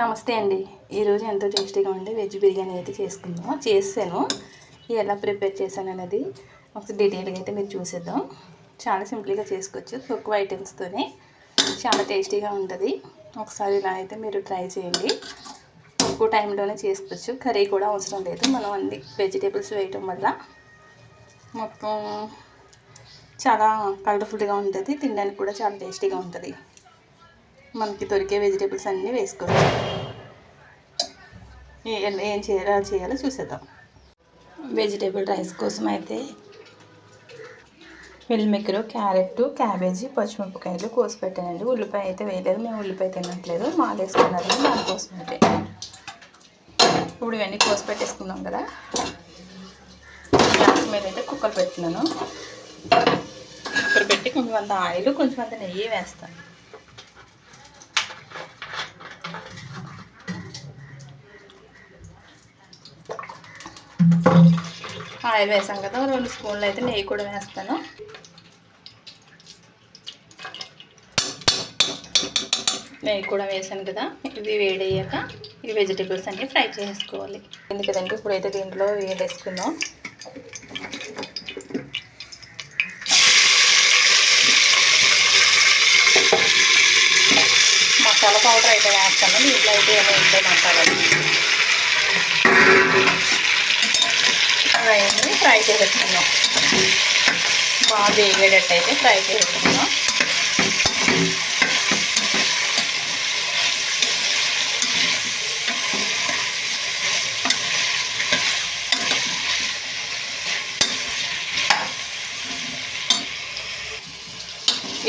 నమస్తే అండి. ఈరోజు ఎంతో టేస్టీగా ఉండే వెజ్ బిర్యానీ అయితే చేసుకుందాం చేసాను ఎలా ప్రిపేర్ చేశాను అనేది ఒకసారి డీటెయిల్గా అయితే మీరు చూసేద్దాం. చాలా సింపుల్గా చేసుకోవచ్చు. తక్కువ ఐటమ్స్తోనే చాలా టేస్టీగా ఉంటుంది. ఒకసారి ఇలా అయితే మీరు ట్రై చేయండి. తక్కువ టైంలోనే చేసుకోవచ్చు. కర్రీ కూడా అవసరం లేదు. మనం అన్ని వెజిటేబుల్స్ వేయటం వల్ల మొత్తం చాలా కలర్ఫుల్గా ఉంటుంది. తినడానికి కూడా చాలా టేస్టీగా ఉంటుంది. మనకి దొరికే వెజిటేబుల్స్ అన్నీ వేసుకోవచ్చు. ఏం చేయాలో చేయాలో చూసేద్దాం. వెజిటేబుల్ రైస్ కోసం అయితే మిల్మిక్కరు క్యారెట్ క్యాబేజీ పచ్చిమిరపకాయలు కోసి పెట్టానండి ఉల్లిపాయ అయితే వేయలేదు మేము ఉల్లిపాయ తినట్లేదు. మాలు వేసుకున్నారు దానికోసం అయితే. ఇప్పుడు ఇవన్నీ కోసి పెట్టేసుకున్నాం కదా. గ్యాస్ మీద అయితే కుక్కర్ పెడుతున్నాను కుక్కర్ పెట్టి కొంచెం అంత ఆయిల్ కొంచెం అంత నెయ్యి వేస్తాను. ఆయిల్ వేసాం కదా రెండు స్పూన్లు అయితే నెయ్యి కూడా వేస్తాను. నెయ్యి కూడా వేసాను కదా ఇవి వేడయ్యాక ఈ వెజిటేబుల్స్ అన్నీ ఫ్రై చేసుకోవాలి. ఎందుకంటే ఇప్పుడైతే దీంట్లో వేడేసుకుందాం మసాలా పౌడర్ అయితే వేస్తాను దీంట్లో అయితే ఏమో ఉంటాయి మసాలాలు బాగా వేగేటట్టు అయితే ఫ్రై చేసుకుందాం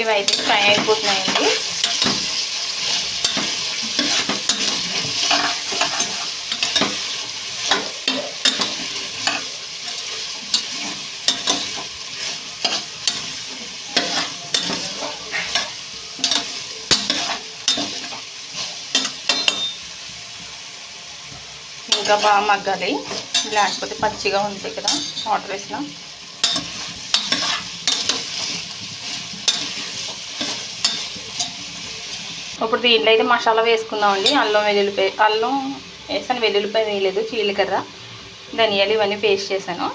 ఇవైతే ఫ్రై అయిపోతున్నాయండి. ఇంకా బాగా మగ్గాలి. లేకపోతే పచ్చిగా ఉంటాయి కదా వాటర్ వేసిన. ఇప్పుడు దీంట్లో అయితే మసాలా వేసుకుందామండి. అల్లం వెల్లుల్లిపాయ అల్లం వేసాను. వెల్లుల్లిపాయ వేయలేదు జీలకర్ర ధనియాలు ఇవన్నీ పేస్ట్ చేశాను.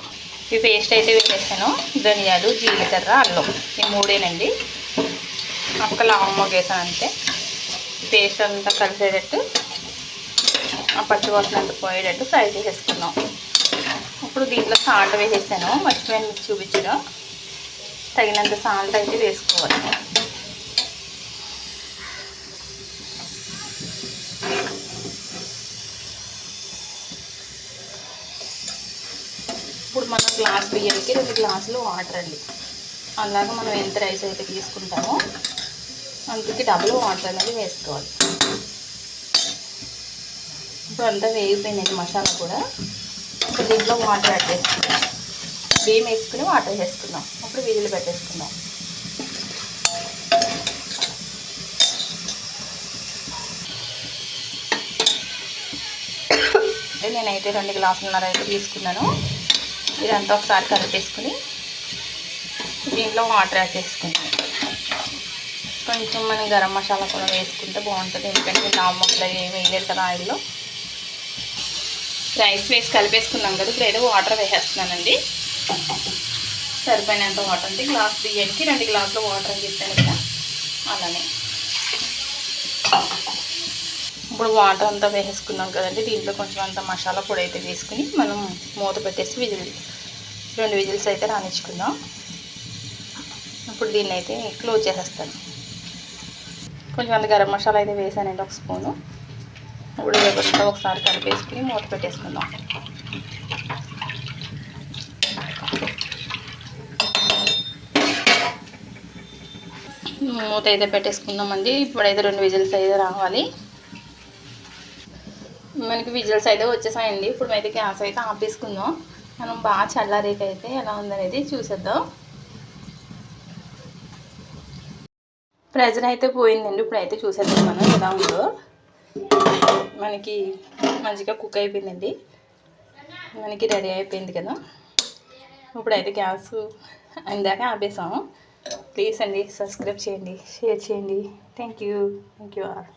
ఈ పేస్ట్ అయితే వేసేసాను. ధనియాలు జీలకర్ర అల్లం. ఈ మూడేనండి. ఒక లవంగ వేసాను అంతే. పేస్ట్ అంతా కలిసేటట్టు ఆ పచ్చి వాసన అంతా పోయేటట్టు ఫ్రై చేసేసుకుందాం. ఇప్పుడు దీంట్లో సాల్ట్ వేసేసాను మర్చిపోయాను మీకు చూపించడం. తగినంత సాల్ట్ అయితే వేసుకోవాలి. ఇప్పుడు మనం గ్లాస్ బియ్యానికి రెండు గ్లాసులు వాటర్ అండి. అలాగా మనం ఎంత రైస్ అయితే తీసుకుంటామో అందుకే డబుల్ వాటర్ అనేది వేసుకోవాలి. సో అంతా వేగిపోయిందండి మసాలా కూడా. ఇప్పుడు దీంట్లో వాటర్ యాడ్ చేసుకుందాం. బియ్యం వేసుకుని వాటర్ వేసుకుందాం. అప్పుడు విధులు పెట్టేసుకుందాం. నేనైతే రెండు గ్లాసులన్నర అయితే తీసుకున్నాను. ఇదంతా ఒకసారి కలిపేసుకుని దీంట్లో వాటర్ యాడ్ చేసుకుంటాను కొంచెం మనం గరం మసాలా కూడా వేసుకుంటే బాగుంటుంది. ఎందుకంటే నా ముక్కలు ఏమి వేయలేదు కదా ఆయిల్లో. రైస్ వేసి కలిపేసుకున్నాం కదా ఇప్పుడు ఏదో వాటర్ వేసేస్తున్నానండి. సరిపోయినంత వాటర్ అండి. గ్లాస్ బియ్యానికి రెండు గ్లాసులు వాటర్ అని చెప్పాను కదా అలానే. ఇప్పుడు వాటర్ అంతా వేసేసుకున్నాం కదండి. దీంట్లో కొంచెం అంత మసాలా పొడి అయితే వేసుకుని మనం మూత పెట్టేసి విజిల్ రెండు విజిల్స్ అయితే రానిచ్చుకుందాం. ఇప్పుడు దీన్ని అయితే క్లోజ్ చేసేస్తాను. కొంచెం అంత గరం మసాలా అయితే వేసానండి ఒక స్పూను. ఇప్పుడు ఒకసారి కలిపేసుకుని మూత పెట్టేసుకుందాం. మూత అయితే పెట్టేసుకుందామండి ఇప్పుడైతే రెండు విజిల్స్ అయితే రావాలి. మనకి విజిల్స్ అయితే వచ్చేసాయండి. ఇప్పుడు అయితే గ్యాస్ అయితే ఆపేసుకుందాం. మనం బాగా చల్లారేక అయితే ఎలా ఉందనేది చూసేద్దాం. ప్రెజర్ అయితే పోయిందండి. ఇప్పుడు అయితే చూసేద్దాం మనం. ఎలా ఉందో మనకి మంచిగా కుక్ అయిపోయిందండి. మనకి రెడీ అయిపోయింది కదా. ఇప్పుడైతే గ్యాస్ ఇందాక ఆపేసాము. ప్లీజ్ అండి సబ్స్క్రైబ్ చేయండి షేర్ చేయండి. Thank you thank you all